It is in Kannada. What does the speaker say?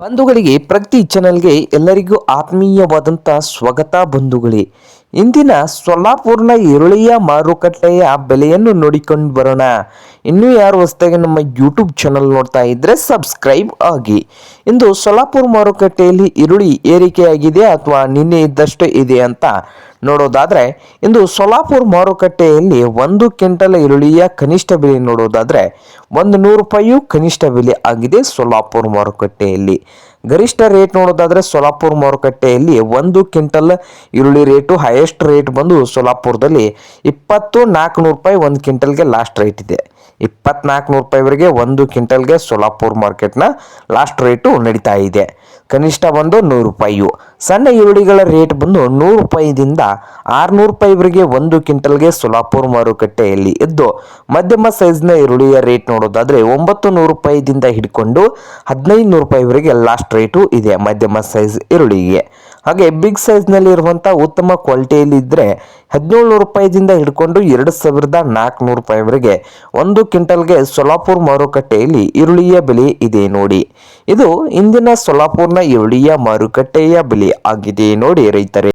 ಬಂಧುಗಳಿಗೆ ಪ್ರತಿ ಚಾನೆಲ್ಗೆ ಎಲ್ಲರಿಗೂ ಆತ್ಮೀಯವಾದಂಥ ಸ್ವಾಗತ ಬಂಧುಗಳೇ. ಇಂದಿನ ಸೊಲ್ಲಾಪುರ್ನ ಈರುಳ್ಳಿಯ ಮಾರುಕಟ್ಟೆಯ ಬೆಲೆಯನ್ನು ನೋಡಿಕೊಂಡು ಬರೋಣ. ಇನ್ನೂ ಯಾರು ಹೊಸದಾಗಿ ನಮ್ಮ ಯೂಟ್ಯೂಬ್ ಚಾನಲ್ ನೋಡ್ತಾ ಇದ್ರೆ ಸಬ್ಸ್ಕ್ರೈಬ್ ಆಗಿ. ಇಂದು ಸೊಲ್ಲಾಪುರ್ ಮಾರುಕಟ್ಟೆಯಲ್ಲಿ ಈರುಳ್ಳಿ ಏರಿಕೆಯಾಗಿದೆ ಅಥವಾ ನಿನ್ನೆ ಇದ್ದಷ್ಟೇ ಇದೆ ಅಂತ ನೋಡೋದಾದ್ರೆ, ಇಂದು ಸೊಲ್ಲಾಪುರ್ ಮಾರುಕಟ್ಟೆಯಲ್ಲಿ ಒಂದು ಕ್ವಿಂಟಲ್ ಈರುಳ್ಳಿಯ ಕನಿಷ್ಠ ಬೆಲೆ ನೋಡೋದಾದ್ರೆ, ಒಂದು ನೂರು ರೂಪಾಯಿಯು ಕನಿಷ್ಠ ಬೆಲೆ ಆಗಿದೆ ಸೊಲ್ಲಾಪುರ್ ಮಾರುಕಟ್ಟೆಯಲ್ಲಿ. ಗರಿಷ್ಠ ರೇಟ್ ನೋಡೋದಾದ್ರೆ ಸೋಲಾಪುರ್ ಮಾರುಕಟ್ಟೆಯಲ್ಲಿ ಒಂದು ಕ್ವಿಂಟಲ್ ಈರುಳ್ಳಿ ರೇಟು ಹೈಯೆಸ್ಟ್ ರೇಟ್ ಬಂದು ಸೋಲಾಪುರದಲ್ಲಿ ಇಪ್ಪತ್ತು ನಾಲ್ಕುನೂರು ರೂಪಾಯಿ ಒಂದು ಕ್ವಿಂಟಲ್ಗೆ ಲಾಸ್ಟ್ ರೇಟ್ ಇದೆ. ಇಪ್ಪತ್ನಾಲ್ಕು ನೂರು ರೂಪಾಯಿವರೆಗೆ ಒಂದು ಕ್ವಿಂಟಲ್ಗೆ ಸೋಲಾಪುರ್ ಮಾರ್ಕೆಟ್ನ ಲಾಸ್ಟ್ ರೇಟು ನಡೀತಾ ಇದೆ. ಕನಿಷ್ಠ ಬಂದು ನೂರು ರೂಪಾಯಿಯು. ಸಣ್ಣ ಈರುಳ್ಳಿಗಳ ರೇಟ್ ಬಂದು ನೂರು ರೂಪಾಯಿದಿಂದ ಆರುನೂರು ರೂಪಾಯಿವರೆಗೆ ಒಂದು ಕ್ವಿಂಟಲ್ಗೆ ಸೋಲಾಪುರ್ ಮಾರುಕಟ್ಟೆಯಲ್ಲಿ ಇದ್ದು, ಮಧ್ಯಮ ಸೈಜ್ನ ಈರುಳ್ಳಿಯ ರೇಟ್ ನೋಡೋದಾದರೆ ಒಂಬತ್ತು ನೂರು ರೂಪಾಯಿದಿಂದ ಹಿಡ್ಕೊಂಡು ಹದಿನೈದು ನೂರು ರೂಪಾಯಿವರೆಗೆ ಲಾಸ್ಟ್ ರೇಟು ಇದೆ ಮಧ್ಯಮ ಸೈಜ್ ಈರುಳ್ಳಿಗೆ. ಹಾಗೆ ಬಿಗ್ ಸೈಜ್ನಲ್ಲಿ ಇರುವಂಥ ಉತ್ತಮ ಕ್ವಾಲಿಟಿಯಲ್ಲಿ ಇದ್ದರೆ ಹದಿನೇಳು ನೂರು ರೂಪಾಯಿದಿಂದ ಹಿಡ್ಕೊಂಡು ಎರಡು ಸಾವಿರದ ನಾಲ್ಕುನೂರು ರೂಪಾಯಿವರೆಗೆ ಒಂದು ಕ್ವಿಂಟಲ್ಗೆ ಸೊಲಾಪುರ್ ಮಾರುಕಟ್ಟೆಯಲ್ಲಿ ಈರುಳ್ಳಿಯ ಬೆಲೆ ಇದೆ ನೋಡಿ. ಇದು ಇಂದಿನ ಸೊಲಾಪುರ್ನ ಈರುಳ್ಳಿಯ ಮಾರುಕಟ್ಟೆಯ ಬೆಲೆ ಆಗಿದೆ. ನೋಡಿ ರೈತರೇ.